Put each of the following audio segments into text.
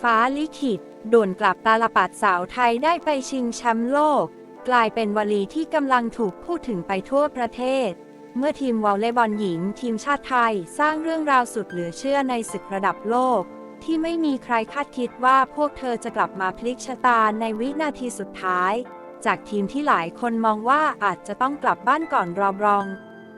ฟ้าลิขิตด่วนกลับตาลปัดสาวไทยได้ไปชิงแชมป์โลก กลายเป็นวลีที่กำลังถูกพูดถึงไปทั่วประเทศ เมื่อทีมวอลเลย์บอลหญิง ทีมชาติไทยสร้างเรื่องราวสุดเหลือเชื่อในศึกระดับโลก ที่ไม่มีใครคาดคิดว่าพวกเธอจะกลับมาพลิกชะตาในวินาทีสุดท้าย จากทีมที่หลายคนมองว่าอาจจะต้องกลับบ้านก่อนรอบรอง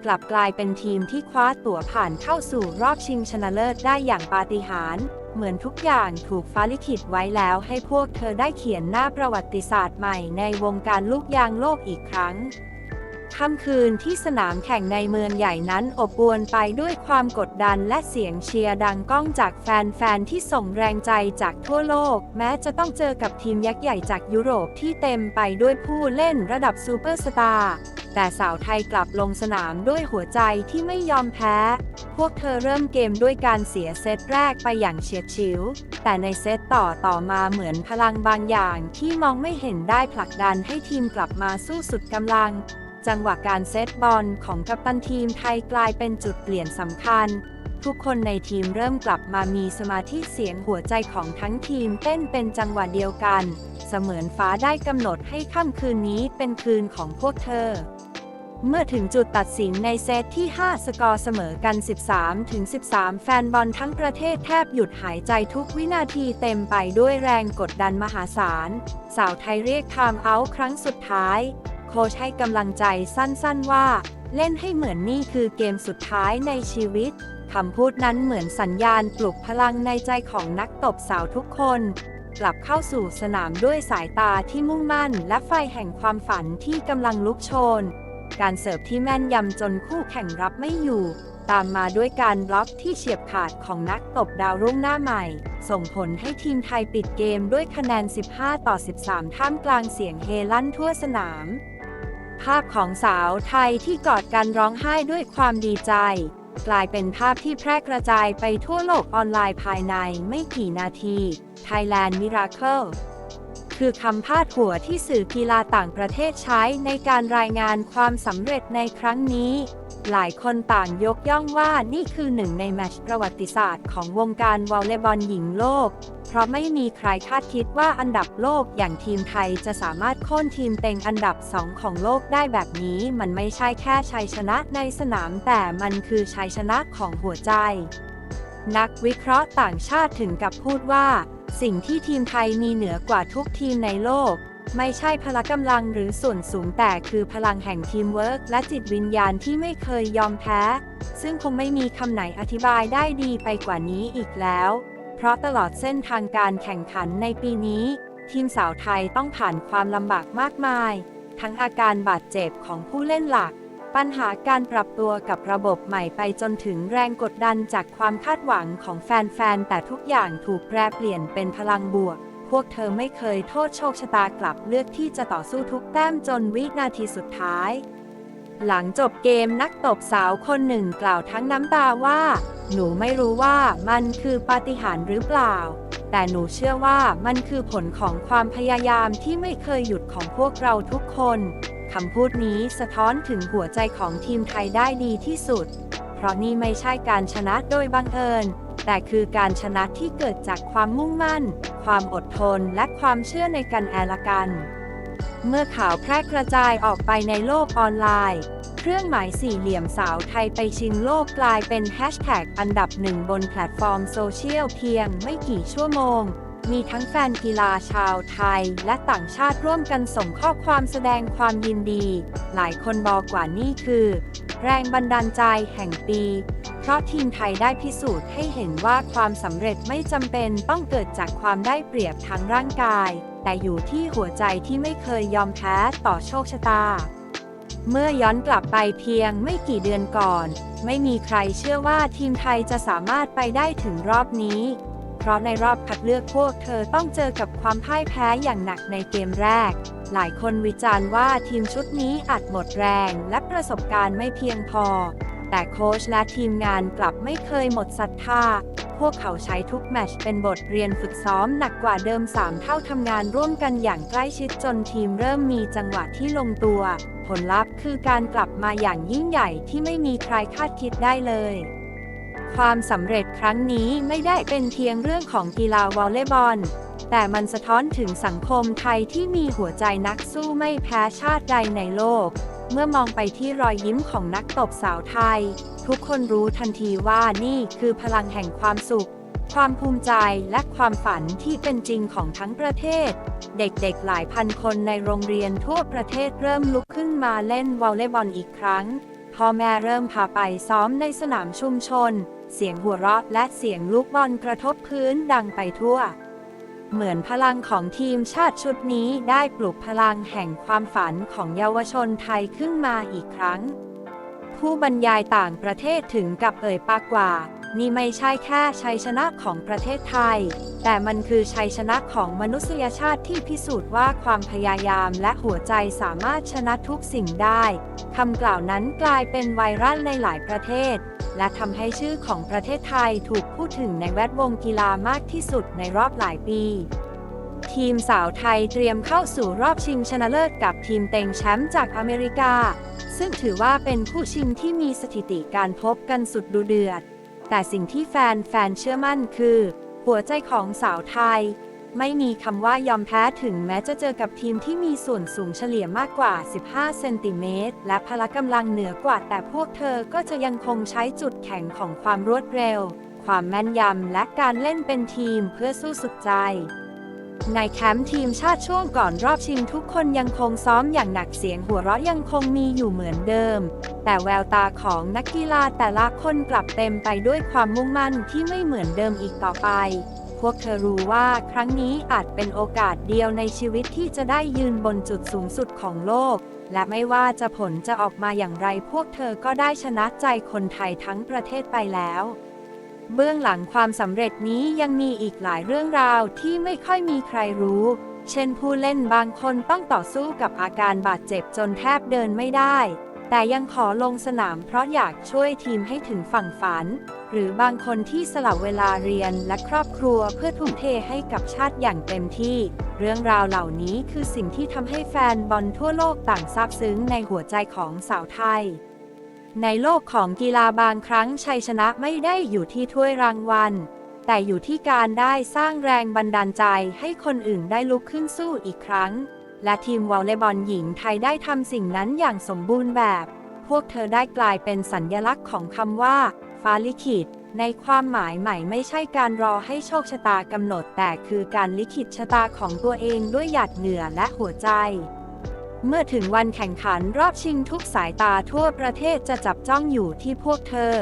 กลับกลายเป็นทีมที่คว้าตั๋วผ่านเข้าสู่รอบชิงชนะเลิศได้อย่างปาฏิหาริย์ เหมือนทุกอย่างถูกฟ้าลิขิตไว้แล้วให้พวกเธอได้เขียนหน้าประวัติศาสตร์ใหม่ในวงการลูกยางโลกอีกครั้ง ค่ำคืนที่สนามแข่งในเมืองใหญ่นั้นอบอวลไปด้วยความกดดันและเสียงเชียร์ดังก้องจากแฟนๆที่ส่งแรงใจจากทั่วโลก แม้จะต้องเจอกับทีมยักษ์ใหญ่จากยุโรปที่เต็มไปด้วยผู้เล่นระดับซูเปอร์สตาร์แต่สาวไทยกลับลงสนามด้วยหัวใจที่ไม่ยอมแพ้ พวกเธอเริ่มเกมด้วยการเสียเซตแรกไปอย่างเฉียดฉิว แต่ในเซตต่อต่อมาเหมือนพลังบางอย่างที่มองไม่เห็นได้ผลักดันให้ทีมกลับมาสู้สุดกำลัง จังหวะการเซตบอลของกัปตันทีมไทยกลายเป็นจุดเปลี่ยนสำคัญ ทุกคนในทีมเริ่มกลับมามีสมาธิเสียงหัวใจของทั้งทีมเต้นเป็นจังหวะเดียวกัน เสมือนฟ้าได้กำหนดให้ค่ำคืนนี้เป็นคืนของพวกเธอ เมื่อถึงจุดตัดสินในเซตที่ 5 สกอร์เสมอกัน 13 ถึง 13 แฟนบอลทั้งประเทศแทบหยุดหายใจทุกวินาทีเต็มไปด้วยแรงกดดันมหาศาล สาวไทยเรียกไทม์เอาท์ครั้งสุดท้าย โค้ชให้กำลังใจสั้นๆว่า เล่นให้เหมือนนี่คือเกมสุดท้ายในชีวิตคำพูดนั้นเหมือนสัญญาณปลุกพลังในใจของนักตบสาวทุกคน กลับเข้าสู่สนามด้วยสายตาที่มุ่งมั่น และไฟแห่งความฝันที่กำลังลุกโชน การเสิร์ฟที่แม่นยำจนคู่แข่งรับไม่อยู่ ตามมาด้วยการบล็อกที่เฉียบขาดของนักตบดาวรุ่งหน้าใหม่ ส่งผลให้ทีมไทยปิดเกมด้วยคะแนน 15 ต่อ 13 ท่ามกลางเสียงเฮลั่นทั่วสนาม ภาพของสาวไทยที่กอดกันร้องไห้ด้วยความดีใจ กลายเป็นภาพที่แพร่กระจายไปทั่วโลกออนไลน์ภายในไม่กี่นาที Thailand Miracle คือคำพาดหัวที่สื่อกีฬาต่างประเทศใช้ในการรายงานความสำเร็จในครั้งนี้ หลายคนต่างยกย่องว่านี่คือหนึ่งในแมตช์ประวัติศาสตร์ของวงการวอลเลย์บอลหญิงโลก เพราะไม่มีใครคาดคิดว่าอันดับโลกอย่างทีมไทยจะสามารถโค่นทีมเต็งอันดับสองของโลกได้แบบนี้ มันไม่ใช่แค่ชัยชนะในสนามแต่มันคือชัยชนะของหัวใจ นักวิเคราะห์ต่างชาติถึงกับพูดว่า สิ่งที่ทีมไทยมีเหนือกว่าทุกทีมในโลก ไม่ใช่พละกำลังหรือส่วนสูงแต่คือพลังแห่งทีมเวิร์กและจิตวิญญาณที่ไม่เคยยอมแพ้ ซึ่งคงไม่มีคำไหนอธิบายได้ดีไปกว่านี้อีกแล้ว เพราะตลอดเส้นทางการแข่งขันในปีนี้ ทีมสาวไทยต้องผ่านความลำบากมากมาย ทั้งอาการบาดเจ็บของผู้เล่นหลัก ปัญหาการปรับตัวกับระบบใหม่ไปจนถึงแรงกดดันจากความคาดหวังของแฟนๆแต่ทุกอย่างถูกแปรเปลี่ยนเป็นพลังบวก พวกเธอไม่เคยโทษโชคชะตากลับเลือกที่จะต่อสู้ทุกแต้มจนวินาทีสุดท้าย หลังจบเกมนักตบสาวคนหนึ่งกล่าวทั้งน้ำตาว่า หนูไม่รู้ว่ามันคือปาฏิหาริย์หรือเปล่า แต่หนูเชื่อว่ามันคือผลของความพยายามที่ไม่เคยหยุดของพวกเราทุกคนคำพูดนี้สะท้อนถึงหัวใจของทีมไทยได้ดีที่สุด เพราะนี่ไม่ใช่การชนะโดยบังเอิญ แต่คือการชนะที่เกิดจากความมุ่งมั่น ความอดทน และความเชื่อในกันแอละกัน เมื่อข่าวแพร่กระจายออกไปในโลกออนไลน์ เครื่องหมายสี่เหลี่ยมสาวไทยไปชิงโลกกลายเป็นแฮชแท็กอันดับหนึ่งบนแพลตฟอร์มโซเชียลเพียงไม่กี่ชั่วโมงมีทั้งแฟนกีฬาชาวไทยและต่างชาติร่วมกันส่งข้อความแสดงความยินดี หลายคนบอกว่านี่คือ แรงบันดาลใจแห่งปี เพราะทีมไทยได้พิสูจน์ให้เห็นว่าความสำเร็จไม่จำเป็นต้องเกิดจากความได้เปรียบทางร่างกาย แต่อยู่ที่หัวใจที่ไม่เคยยอมแพ้ต่อโชคชะตา เมื่อย้อนกลับไปเพียงไม่กี่เดือนก่อน ไม่มีใครเชื่อว่าทีมไทยจะสามารถไปได้ถึงรอบนี้ เพราะในรอบคัดเลือกพวกเธอต้องเจอกับความพ่ายแพ้อย่างหนักในเกมแรก หลายคนวิจารณ์ว่าทีมชุดนี้อาจหมดแรงและประสบการณ์ไม่เพียงพอ แต่โค้ชและทีมงานกลับไม่เคยหมดศรัทธา พวกเขาใช้ทุกแมตช์เป็นบทเรียนฝึกซ้อมหนักกว่าเดิม 3 เท่าทำงานร่วมกันอย่างใกล้ชิดจนทีมเริ่มมีจังหวะที่ลงตัว ผลลัพธ์คือการกลับมาอย่างยิ่งใหญ่ที่ไม่มีใครคาดคิดได้เลยความสำเร็จครั้งนี้ไม่ได้เป็นเพียงเรื่องของกีฬาวอลเลย์บอล แต่มันสะท้อนถึงสังคมไทยที่มีหัวใจนักสู้ไม่แพ้ชาติใดในโลก เมื่อมองไปที่รอยยิ้มของนักตบสาวไทย ทุกคนรู้ทันทีว่านี่คือพลังแห่งความสุข ความภูมิใจและความฝันที่เป็นจริงของทั้งประเทศ เด็กๆหลายพันคนในโรงเรียนทั่วประเทศเริ่มลุกขึ้นมาเล่นวอลเลย์บอลอีกครั้งพ่อแม่เริ่มพาไปซ้อมในสนามชุมชน เสียงหัวเราะและเสียงลูกบอลกระทบพื้นดังไปทั่ว เหมือนพลังของทีมชาติชุดนี้ได้ปลุกพลังแห่งความฝันของเยาวชนไทยขึ้นมาอีกครั้ง ผู้บรรยายต่างประเทศถึงกับเอ่ยปากว่า นี่ไม่ใช่แค่ชัยชนะของประเทศไทย แต่มันคือชัยชนะของมนุษยชาติที่พิสูจน์ว่าความพยายามและหัวใจสามารถชนะทุกสิ่งได้ คำกล่าวนั้นกลายเป็นไวรัลในหลายประเทศ และทำให้ชื่อของประเทศไทยถูกพูดถึงในแวดวงกีฬามากที่สุดในรอบหลายปีทีมสาวไทยเตรียมเข้าสู่รอบชิงชนะเลิศกับทีมเต็งแชมป์จากอเมริกา ซึ่งถือว่าเป็นผู้ชิงที่มีสถิติการพบกันสุดดุเดือด แต่สิ่งที่แฟนแฟนๆเชื่อมั่นคือ หัวใจของสาวไทย ไม่มีคำว่ายอมแพ้ถึงแม้จะเจอกับทีมที่มีส่วนสูงเฉลี่ยมากกว่า 15 เซนติเมตร และพละกำลังเหนือกว่า แต่พวกเธอก็จะยังคงใช้จุดแข็งของความรวดเร็ว ความแม่นยำและการเล่นเป็นทีมเพื่อสู้สุดใจ ในแคมป์ทีมชาติช่วงก่อนรอบชิงทุกคนยังคงซ้อมอย่างหนักเสียงหัวเราะยังคงมีอยู่เหมือนเดิม แต่แววตาของนักกีฬาแต่ละคนกลับเต็มไปด้วยความมุ่งมั่นที่ไม่เหมือนเดิมอีกต่อไป พวกเธอรู้ว่าครั้งนี้อาจเป็นโอกาสเดียวในชีวิตที่จะได้ยืนบนจุดสูงสุดของโลก และไม่ว่าจะผลจะออกมาอย่างไรพวกเธอก็ได้ชนะใจคนไทยทั้งประเทศไปแล้ว เบื้องหลังความสำเร็จนี้ยังมีอีกหลายเรื่องราวที่ไม่ค่อยมีใครรู้ เช่นผู้เล่นบางคนต้องต่อสู้กับอาการบาดเจ็บจนแทบเดินไม่ได้ แต่ยังขอลงสนามเพราะอยากช่วยทีมให้ถึงฝั่งฝัน หรือบางคนที่สละเวลาเรียนและครอบครัวเพื่อทุ่มเทให้กับชาติอย่างเต็มที่ เรื่องราวเหล่านี้คือสิ่งที่ทำให้แฟนบอลทั่วโลกต่างซาบซึ้งในหัวใจของสาวไทย ในโลกของกีฬาบางครั้งชัยชนะไม่ได้อยู่ที่ถ้วยรางวัล แต่อยู่ที่การได้สร้างแรงบันดาลใจให้คนอื่นได้ลุกขึ้นสู้อีกครั้ง และทีมวอลเลย์บอลหญิงไทยได้ทำสิ่งนั้นอย่างสมบูรณ์แบบ พวกเธอได้กลายเป็นสัญญลักษณ์ของคำว่าฟ้าลิขิตในความหมายใหม่ไม่ใช่การรอให้โชคชะตากำหนด แต่คือการลิขิตชะตาของตัวเองด้วยหยาดเหงื่อและหัวใจ เมื่อถึงวันแข่งขันรอบชิงทุกสายตาทั่วประเทศจะจับจ้องอยู่ที่พวกเธอ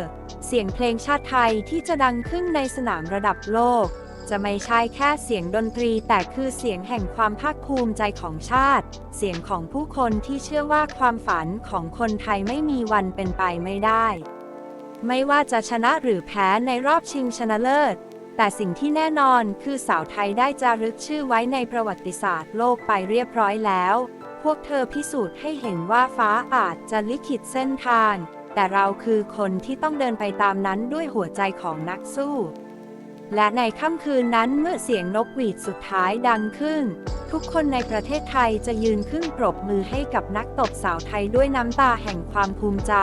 เสียงเพลงชาติไทยที่จะดังขึ้นในสนามระดับโลก จะไม่ใช่แค่เสียงดนตรีแต่คือเสียงแห่งความภาคภูมิใจของชาติ เสียงของผู้คนที่เชื่อว่าความฝันของคนไทยไม่มีวันเป็นไปไม่ได้ ไม่ว่าจะชนะหรือแพ้ในรอบชิงชนะเลิศ แต่สิ่งที่แน่นอนคือสาวไทยได้จารึกชื่อไว้ในประวัติศาสตร์โลกไปเรียบร้อยแล้ว พวกเธอพิสูจน์ให้เห็นว่าฟ้าอาจจะลิขิตเส้นทาง แต่เราคือคนที่ต้องเดินไปตามนั้นด้วยหัวใจของนักสู้ และในค่ำคืนนั้นเมื่อเสียงนกหวีดสุดท้ายดังขึ้น ทุกคนในประเทศไทยจะยืนขึ้นปรบมือให้กับนักตบสาวไทยด้วยน้ำตาแห่งความภูมิใจ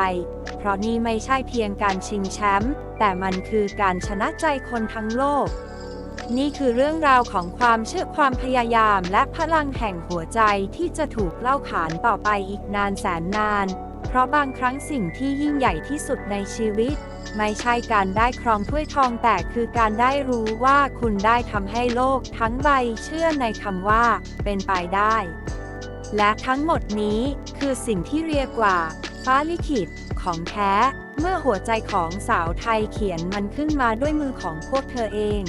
เพราะนี่ไม่ใช่เพียงการชิงแชมป์แต่มันคือการชนะใจคนทั้งโลก นี่คือเรื่องราวของความเชื่อความพยายามและพลังแห่งหัวใจที่จะถูกเล่าขานต่อไปอีกนานแสนนาน เพราะบางครั้งสิ่งที่ยิ่งใหญ่ที่สุดในชีวิต ไม่ใช่การได้ครองถ้วยทองแต่คือการได้รู้ว่าคุณได้ทำให้โลกทั้งใบเชื่อในคำว่า เป็นไปได้ และทั้งหมดนี้คือสิ่งที่เรียกว่าฟ้าลิขิตของแท้ เมื่อหัวใจของสาวไทยเขียนมันขึ้นมาด้วยมือของพวกเธอเอง